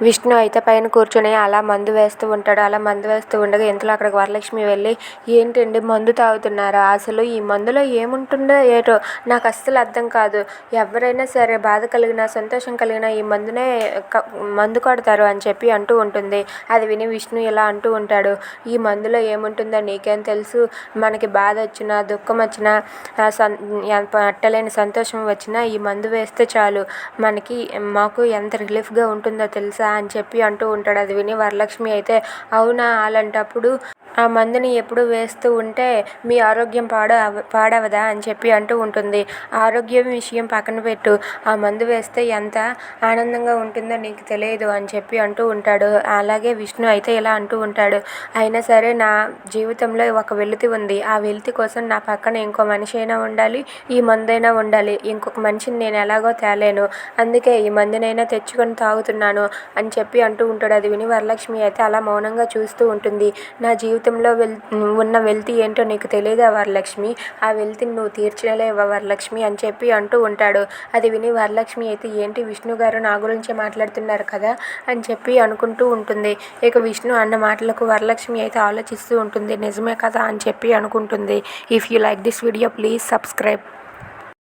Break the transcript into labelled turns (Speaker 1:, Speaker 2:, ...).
Speaker 1: విష్ణు అయితే పైన కూర్చొని అలా మందు వేస్తూ ఉంటాడు. అలా మందు వేస్తూ ఉండగా ఇంతలో అక్కడికి వరలక్ష్మి వెళ్ళి ఏంటండి మందు తాగుతున్నారా? అసలు ఈ మందులో ఏముంటుందో ఏటో? నాకు అస్సలు అర్థం కాదు. ఎవరైనా సరే బాధ కలిగినా సంతోషం కలిగినా ఈ మందునే మందు కొడతారు అని చెప్పి అంటూ ఉంటుంది. అది విని విష్ణు ఇలా అంటూ ఉంటాడు. ఈ మందులో ఏముంటుందో నీకేం తెలుసు? మనకి బాధ వచ్చినా దుఃఖం వచ్చినా ఆ సం పట్టలేని సంతోషం వచ్చినా ఈ మందు వేస్తే చాలు. మనకి మాకు ఎంత రిలీఫ్గా ఉంటుందో తెలుసా? అని చెప్పి అంటూ ఉంటాడు. అది విని వరలక్ష్మి అయితే అవునా? అలాంటప్పుడు ఆ మందుని ఎప్పుడు వేస్తూ ఉంటే మీ ఆరోగ్యం పాడు పాడవదా అని చెప్పి అంటూ ఉంటుంది. ఆరోగ్యం విషయం పక్కన పెట్టు. ఆ మందు వేస్తే ఎంత ఆనందంగా ఉంటుందో నీకు తెలియదు అని చెప్పి అంటూ ఉంటాడు. అలాగే విష్ణు అయితే ఇలా అంటూ ఉంటాడు. అయినా సరే నా జీవితంలో ఒక వెలితి ఉంది. ఆ వెలితి కోసం నా పక్కన ఇంకో మనిషి అయినా ఉండాలి ఈ మందైనా ఉండాలి. ఇంకొక మనిషిని నేను ఎలాగో తేలేను. అందుకే ఈ మందునైనా తెచ్చుకొని తాగుతున్నాను అని చెప్పి అంటూ ఉంటాడు. అది విని వరలక్ష్మి అయితే అలా మౌనంగా చూస్తూ ఉంటుంది. నా జీవితం జీవితంలో వెల్ ఉన్న వెల్తి ఏంటో నీకు తెలియదా వరలక్ష్మి? ఆ వెల్తిని నువ్వు తీర్చలేవా వరలక్ష్మి అని చెప్పి అంటూ ఉంటాడు. అది విని వరలక్ష్మి అయితే ఏంటి విష్ణు గారు నా గురించే మాట్లాడుతున్నారు కదా? అని చెప్పి అనుకుంటూ ఉంటుంది. ఇక విష్ణు అన్న మాటలకు వరలక్ష్మి అయితే ఆలోచిస్తూ ఉంటుంది. నిజమే కదా? అని చెప్పి అనుకుంటుంది. If you like this video please subscribe.